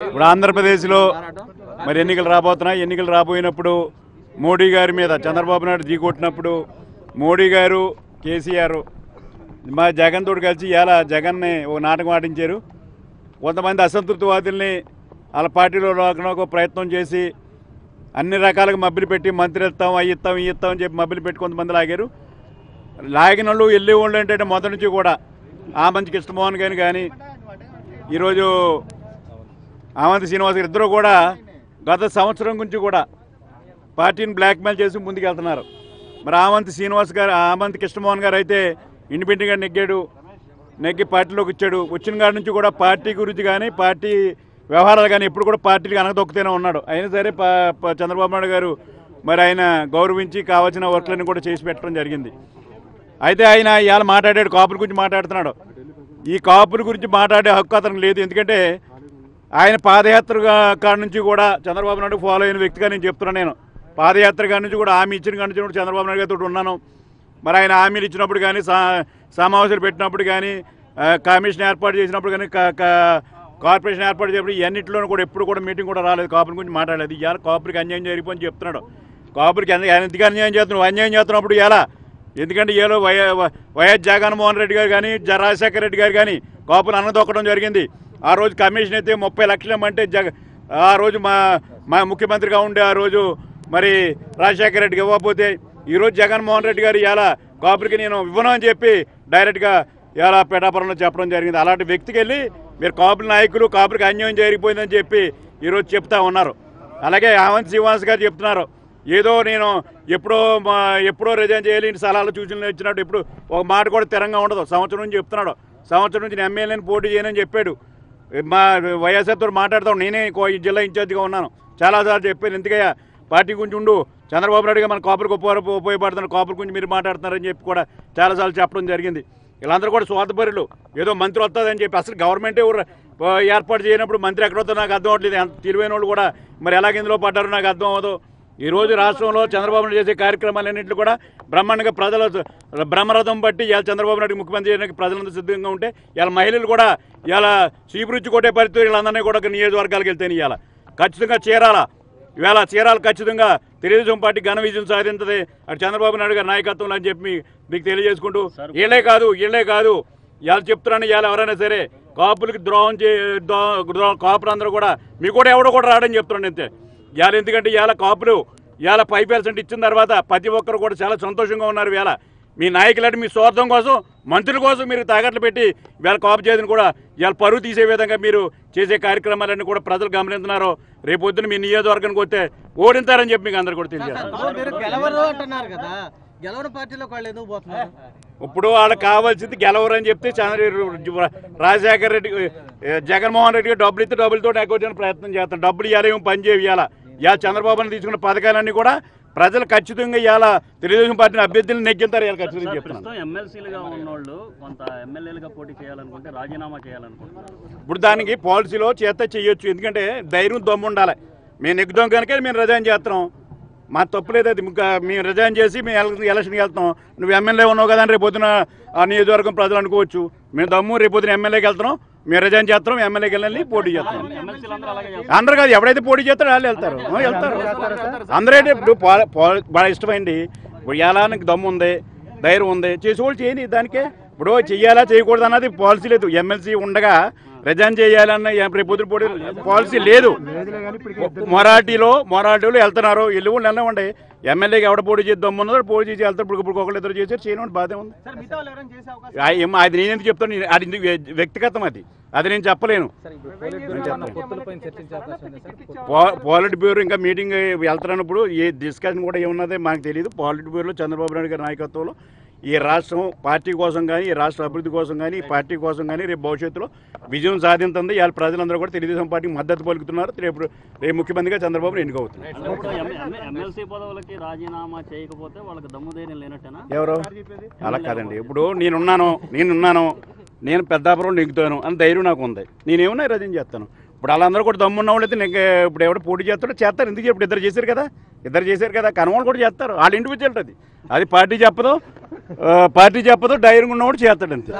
ఇప్పుడు ఆంధ్రప్రదేశ్లో మరి ఎన్నికలు రాబోతున్నాయి. ఎన్నికలు రాబోయినప్పుడు మోడీ గారి మీద చంద్రబాబు నాయుడు ఢీకొట్టినప్పుడు మోడీ గారు కేసీఆర్ మా జగన్ తోడు కలిసి ఇలా జగన్ని ఒక నాటకం ఆడించారు. కొంతమంది అసంతృప్తివాదుల్ని వాళ్ళ పార్టీలో రాకడానికి ఒక ప్రయత్నం చేసి అన్ని రకాలుగా మబ్బులు పెట్టి మంత్రి ఇస్తాం అవి ఇస్తాం ఇవి ఇస్తాం అని చెప్పి మబ్బులు పెట్టి కొంతమంది లాగారు. లాగిన వాళ్ళు వెళ్ళే వాళ్ళు ఏంటంటే మొదటి నుంచి కూడా ఆ మంచి కృష్ణమోహన్ గారిని కానీ ఈరోజు ఆమంతి శ్రీనివాస్ గారు ఇద్దరు కూడా గత సంవత్సరం గురించి కూడా పార్టీని బ్లాక్మెయిల్ చేసి ముందుకెళ్తున్నారు. మరి ఆమంతి శ్రీనివాస్ గారు ఆమంతి కృష్ణమోహన్ గారు అయితే ఇండిపెండెంట్గా నెగ్గాడు నెగ్గి పార్టీలోకి వచ్చాడు. వచ్చిన కాడి నుంచి కూడా పార్టీ గురించి కానీ పార్టీ వ్యవహారాలు కానీ ఎప్పుడు కూడా పార్టీకి అనగదొక్కుతూనే ఉన్నాడు. అయినా సరే చంద్రబాబు నాయుడు గారు మరి ఆయన గౌరవించి కావాల్సిన వర్క్లన్నీ కూడా చేసి పెట్టడం జరిగింది. అయితే ఆయన ఇవాళ మాట్లాడాడు కాపుల గురించి మాట్లాడుతున్నాడు. ఈ కాపుల గురించి మాట్లాడే హక్కు అతనికి లేదు. ఎందుకంటే ఆయన పాదయాత్ర కాడి నుంచి కూడా చంద్రబాబు నాయుడు ఫాలో అయిన వ్యక్తిగా నేను చెప్తున్నాను నేను. పాదయాత్ర కాడి నుంచి కూడా హామీ ఇచ్చిన కాడి నుంచి కూడా చంద్రబాబు నాయుడు గారితో ఉన్నాను. మరి ఆయన హామీలు ఇచ్చినప్పుడు కానీ సా సమావేశాలు పెట్టినప్పుడు కానీ కమిషన్ ఏర్పాటు చేసినప్పుడు కానీ కార్పొరేషన్ ఏర్పాటు చేసినప్పుడు ఇవన్నింటిలోనూ కూడా ఎప్పుడు కూడా మీటింగ్ కూడా రాలేదు. కాపుల గురించి మాట్లాడలేదు. ఇవాళ కాపులకి అన్యాయం జరిగిపోయి చెప్తున్నాడు. కాపులకి ఎంత- ఆయన ఎందుకు అన్యాయం చేస్తున్నాడు అన్యాయం చేస్తున్నప్పుడు ఎలా? ఎందుకంటే ఏలో వై వైఎస్ జగన్మోహన్ రెడ్డి గారు కానీ జ రాజశేఖర రెడ్డి గారు కానీ కాపులు అన్నదొక్కడం జరిగింది. ఆ రోజు కమిషన్ అయితే ముప్పై లక్షలు అంటే జగ ఆ రోజు మా మా ముఖ్యమంత్రిగా ఉండే ఆ రోజు మరి రాజశేఖర రెడ్డికి ఇవ్వకపోతే ఈరోజు జగన్మోహన్ రెడ్డి గారు ఇలా కాపులకి నేను ఇవ్వను అని చెప్పి డైరెక్ట్గా ఇలా పేటాపురంలో చెప్పడం జరిగింది. అలాంటి వ్యక్తికి వెళ్ళి మీరు కాపుల నాయకులు కాపులకి అన్యాయం జరిగిపోయిందని చెప్పి ఈరోజు చెప్తా ఉన్నారు. అలాగే ఆవంత్ శ్రీవాస్ గారు చెప్తున్నారు. ఏదో నేను ఎప్పుడో మా ఎప్పుడో రిజైన్ చేయాలి సలహాలు సూచనలు ఇచ్చినప్పుడు ఎప్పుడు ఒక మాట కూడా స్థిరంగా ఉండదు. సంవత్సరం నుంచి చెప్తున్నాడు. సంవత్సరం నుంచి నేను ఎమ్మెల్యేని పోటీ చేయనని చెప్పాడు. మా వైఎస్ఆర్తో మాట్లాడతాం. నేనే కో- ఈ జిల్లా ఇన్ఛార్జిగా ఉన్నాను. చాలాసార్లు చెప్పాను. ఎందుకయ్యా? పార్టీ గురించి ఉండు. చంద్రబాబు నాయుడు మన కాపులకు ఉపయోగ ఉపయోగపడుతున్నారు. కాపుల గురించి మీరు మాట్లాడుతున్నారని చెప్పి కూడా చాలాసార్లు చెప్పడం జరిగింది. వీళ్ళందరూ కూడా స్వార్థపరులు ఏదో మంత్రి వస్తుందని చెప్పి అసలు గవర్నమెంటే ఏర్పాటు చేయనప్పుడు మంత్రి ఎక్కడ వస్తుందో నాకు అర్థం అవ్వట్లేదు. తెలివైన వాళ్ళు కూడా మరి ఎలాగ ఇందులో పడ్డారో నాకు అర్థం అవ్వదు. ఈ రోజు రాష్ట్రంలో చంద్రబాబు నాయుడు చేసే కార్యక్రమాలన్నింటిలో కూడా బ్రహ్మాండంగా ప్రజల బ్రహ్మరథం బట్టి ఇవాళ చంద్రబాబు నాయుడు ముఖ్యమంత్రి చేయడానికి ప్రజలందరూ సిద్ధంగా ఉంటే ఇవాళ మహిళలు కూడా ఇవాళ చీపురుచ్చి కొట్టే పరిస్థితి వీళ్ళందరినీ కూడా నియోజకవర్గాలకు వెళ్తే ఇవాళ. ఖచ్చితంగా చేరాలా ఇవాళ చీరాలు ఖచ్చితంగా తెలుగుదేశం పార్టీ ఘన విజయం సాధించదు అటు చంద్రబాబు నాయుడు గారి నాయకత్వంలో అని చెప్పి మీకు తెలియజేసుకుంటూ వీళ్ళే కాదు వీళ్ళే కాదు ఇవాళ చెప్తున్నాను ఇవాళ ఎవరైనా సరే కాపులకి ద్రోహం చే కాపులు అందరూ కూడా మీకు కూడా ఎవడో కూడా రాడని చెప్తున్నాను అంతే. ఇవాళ ఎందుకంటే ఇవాళ కాపులు ఇవాళ ఫైవ్ పర్సెంట్ ఇచ్చిన తర్వాత ప్రతి ఒక్కరు కూడా చాలా సంతోషంగా ఉన్నారు ఇవాళ. మీ నాయకులంటే మీ స్వార్థం కోసం మంత్రుల కోసం మీరు తాకట్లు పెట్టి ఇవాళ కాపు చేతిని కూడా ఇవాళ పరువు తీసే విధంగా మీరు చేసే కార్యక్రమాలన్నీ కూడా ప్రజలు గమనిస్తున్నారు. రేపొద్దున మీ నియోజకవర్గానికి వస్తే ఓడింతారని చెప్పి మీకు అందరు కూడా తెలియదు గెలవని పార్టీలోకి వాళ్ళు ఎందుకు పోతున్నారు? ఇప్పుడు వాళ్ళకి కావాల్సింది గెలవరని చెప్తే చంద్ర రాజశేఖర రెడ్డి జగన్మోహన్ రెడ్డి గారు డబ్బులు ఇస్తే డబ్బులతో నెగ్గొచ్చిన ప్రయత్నం చేస్తాం డబ్బులు ఇవ్వాలి ఏమో పని చేయాలి ఇవాళ ఇవాళ చంద్రబాబు నాయుడు తీసుకున్న పథకాలన్నీ కూడా ప్రజలు ఖచ్చితంగా ఇవాళ తెలుగుదేశం పార్టీని అభ్యర్థులు నెగ్గింతారు ఇవాళ ఖచ్చితంగా చెప్తున్నాను. ప్రస్తుతం ఎమ్మెల్సీలుగా ఉన్నోళ్ళు కొంత ఎమ్మెల్యేలుగా పోటీ చేయాలనుకుంటే రాజీనామా చేయాలనుకుంటున్నారు. ఇప్పుడు దానికి పాలసీలో చేత చేయొచ్చు. ఎందుకంటే ధైర్యం దమ్ము ఉండాలి. మేము నెగ్గుదాం కనుక మేము రిజైన్ చేస్తున్నాం. మా తప్పు లేదు అది. మేము రిజైన్ చేసి మేము ఎలక్షన్కి వెళ్తాం నువ్వు ఎమ్మెల్యే ఉన్నావు కదా అని రేపు పొద్దున నియోజకవర్గం ప్రజలు అనుకోవచ్చు. మేము దమ్ము రేపు పొద్దున ఎమ్మెల్యేకి వెళ్తున్నాం. మేము రిజైన్ చేస్తాం ఎమ్మెల్యేకి వెళ్ళి పోటీ చేస్తాం అందరు కాదు ఎవడైతే పోటీ చేస్తారో వాళ్ళు వెళ్తారు. వెళ్తారు. అందరైతే ఇప్పుడు బాగా ఇష్టమైంది. ఇప్పుడు ఎలా దమ్ము ఉంది ధైర్యం ఉంది. చేసేవాళ్ళు చేయని దానికే. ఇప్పుడు చెయ్యాలా చేయకూడదు అన్నది పాలసీ లేదు. ఎమ్మెల్సీ ఉండగా రిజైన్ చేయాలన్న ఏ- రేపు పొద్దున పోటీ పాలసీ లేదు. మొరాఠీలో మొరాఠీలో వెళ్తున్నారు. వెళ్ళి వాళ్ళు వెళ్ళవండి ఎమ్మెల్యేకి ఎవడ పోటీ చేసి దమ్ము ఉన్నదో పోటీ చేసి వెళ్తారు ఇప్పుడు ఇప్పుడు ఒకళ్ళు ఇద్దరు చేశారు చేయడం బాధే ఉంది. అది నేను ఎందుకు చెప్తాను అది వ్యక్తిగతం అది. అది నేను చెప్పలేను. పాలిట్ బ్యూరో ఇంకా మీటింగ్ వెళ్తున్నప్పుడు ఏ డిస్కషన్ కూడా ఏమున్నదో మాకు తెలియదు పాలిట్ బ్యూరోలో చంద్రబాబు నాయుడు గారి నాయకత్వంలో ఈ రాష్ట్రం పార్టీ కోసం కానీ ఈ రాష్ట్ర అభివృద్ధి కోసం కానీ ఈ పార్టీ కోసం కానీ రేపు భవిష్యత్తులో విజయం సాధించింది ఇవాళ ప్రజలందరూ కూడా తెలుగుదేశం పార్టీకి మద్దతు పలుకుతున్నారు. రేపు రేపు ముఖ్యమంత్రిగా చంద్రబాబు ఎన్నికవుతున్నారు ఎవరు? అలా కాదండి. ఇప్పుడు నేనున్నాను నేనున్నాను నేను పెద్దాపురం నెగ్గుతాను అని ధైర్యం నాకు ఉంది. నేనేమన్నా రజం చేస్తాను. ఇప్పుడు వాళ్ళందరూ కూడా దమ్మున్న వాళ్ళు అయితే ఇప్పుడు ఎవరు పోటీ చేస్తాడో చేస్తారు. ఎందుకు ఇప్పుడు ఇద్దరు చేశారు కదా? ఇద్దరు చేశారు కదా? కనవాళ్ళు కూడా చేస్తారు. వాళ్ళ ఇండివిజువల్ అది. అది పార్టీ చెప్పదు. పార్టీ చెప్పదు ధైర్యం ఉన్నవాడు చేస్తాడు అంతే.